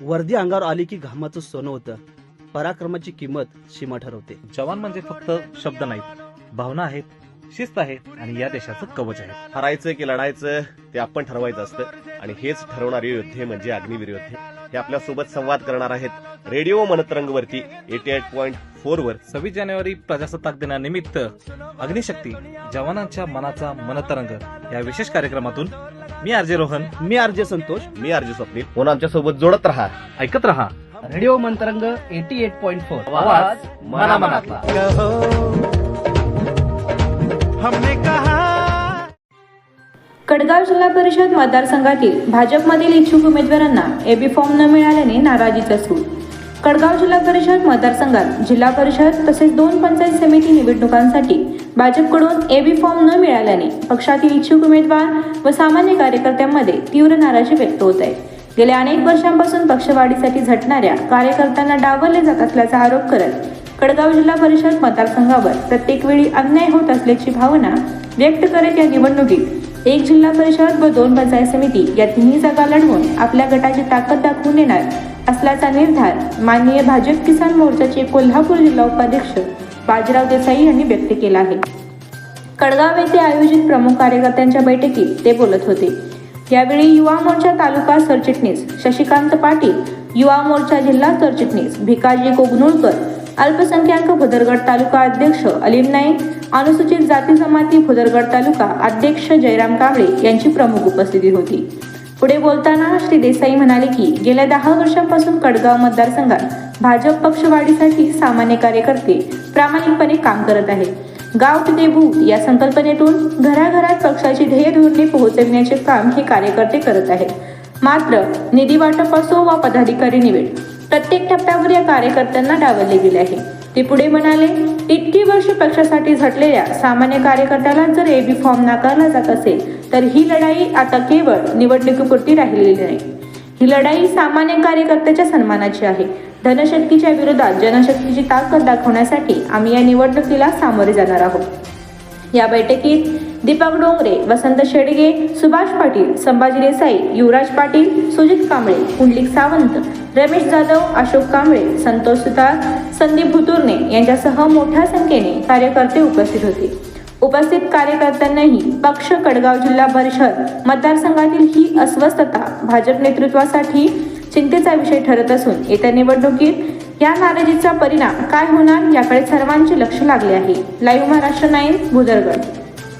वर्दी अंगावर आली की घामाचं सोनं होतं. पराक्रमाची किंमत सीमा ठरवते. जवान म्हणजे फक्त शब्द नाहीत. भावना आहेत शिस्त आहे आणि या देशाचं कवच आहे. हरायचं की लढायचं ते आपण ठरवायचं असतं. आणि हेच ठरवणारे योद्धे म्हणजे अग्निवीर योद्धे. हे आपल्यासोबत संवाद करणार आहेत रेडिओ मनतरंगवरती एटी एट पॉईंट फोर वर. सव्वीस जानेवारी प्रजासत्ताक दिनानिमित्त अग्निशक्ती जवानांच्या मनाचा मनतरंग या विशेष कार्यक्रमातून मी आरजे रोहन मी आरजे संतोष. मी आरजी स्वप्नील. म्हणून आमच्यासोबत जोडत राहा. ऐकत रहा. Radio Mantarang eighty eight point four आवाज मनामनातला. कडगाव जिल्हा परिषद मतदारसंघातील भाजपमधील इच्छुक उमेदवारांना एबी फॉर्म न मिळाल्याने नाराजीचा सूर कडगाव जिल्हा परिषद मतदारसंघात जिल्हा परिषद तसेच दोन पंचायत समिती निवडणुकांसाठी भाजपकडून एबी फॉर्म न मिळाल्याने पक्षातील इच्छुक उमेदवार व सामान्य कार्यकर्त्यांमध्ये तीव्र नाराजी व्यक्त होत आहे. गेल्या अनेक वर्षांपासून पक्षवाढीसाठी झटणाऱ्या कार्यकर्त्यांना डावलले जात असल्याचा आरोप करत कडगाव जिल्हा परिषद मतदारसंघावर प्रत्येक वेळी अन्याय होत असल्याची भावना व्यक्त करत या निवडणुकीत एक जिल्हा परिषद व दोन पंचायत समिती या तिन्ही जागा लढवून आपल्या गटाची ताकद दाखवून येणार असल्याचा निर्धार माननीय भाजप किसान मोर्चाचे कोल्हापूर जिल्हा उपाध्यक्ष बाजीराव देसाई यांनी व्यक्त केला आहे. कडगाव येथे आयोजित प्रमुख कार्यकर्त्यांच्या बैठकीत ते बोलत होते. यावेळी युवा मोर्चा तालुका सरचिटणीस शशिकांत पाटील युवा मोर्चा जिल्हा सरचिटणीस भिकाजी कोगनुळकर अल्पसंख्याक भुदरगड तालुका अध्यक्ष अलीम नाईक अनुसूचित जाती जमाती भुदरगड तालुका अध्यक्ष जयराम कांबळे यांची प्रमुख उपस्थिती होती. पुढे बोलताना श्री देसाई म्हणाले की गेल्या दहा वर्षांपासून कडगाव मतदारसंघात भाजप पक्षवाढीसाठी सामान्य कार्यकर्ते प्रामाणिकपणे काम करत आहेत. गाव ते भूत या संकल्पनेतून घराघरात पक्षाची ध्येय धोरणे पोहोचविण्याचे काम हे कार्यकर्ते करत आहेत. मात्र निधी वाटप असो वा पदाधिकारी निवड प्रत्येक टप्प्यावर या कार्यकर्त्यांना डावलले गेले आहे. ते पुढे म्हणाले इतकी वर्ष पक्षासाठी झटलेल्या सामान्य कार्यकर्त्याला जर एबी फॉर्म नाकारला जात असेल तर ही लढाई आता केवळ निवडणुकीपुरती राहिलेली नाही. ही लढाई सामान्य कार्यकर्त्याच्या सन्मानाची आहे. धनशक्तीच्या विरोधात जनशक्तीची ताकद दाखवण्यासाठी आम्ही या निवडणुकीला सामोरे जाणार आहोत. या बैठकीत दीपक डोंगरे वसंत शेडगे सुभाष पाटील संभाजी देसाई युवराज पाटील सुजित कांबळे पुंडलिक सावंत रमेश जाधव अशोक कांबळे संतोष सुतार संदीप भुतुर्णे यांच्यासह मोठ्या संख्येने कार्यकर्ते उपस्थित होते. उपस्थित कार्यकर्त्यांनाही पक्ष कडगाव जिल्हा परिषद मतदारसंघातील ही अस्वस्थता भाजप नेतृत्वासाठी चिंतेचा विषय ठरत असून येत्या निवडणुकीत या नाराजीचा परिणाम काय होणार याकडे सर्वांचे लक्ष लागले आहे. Live Maharashtra nine Bhudargad.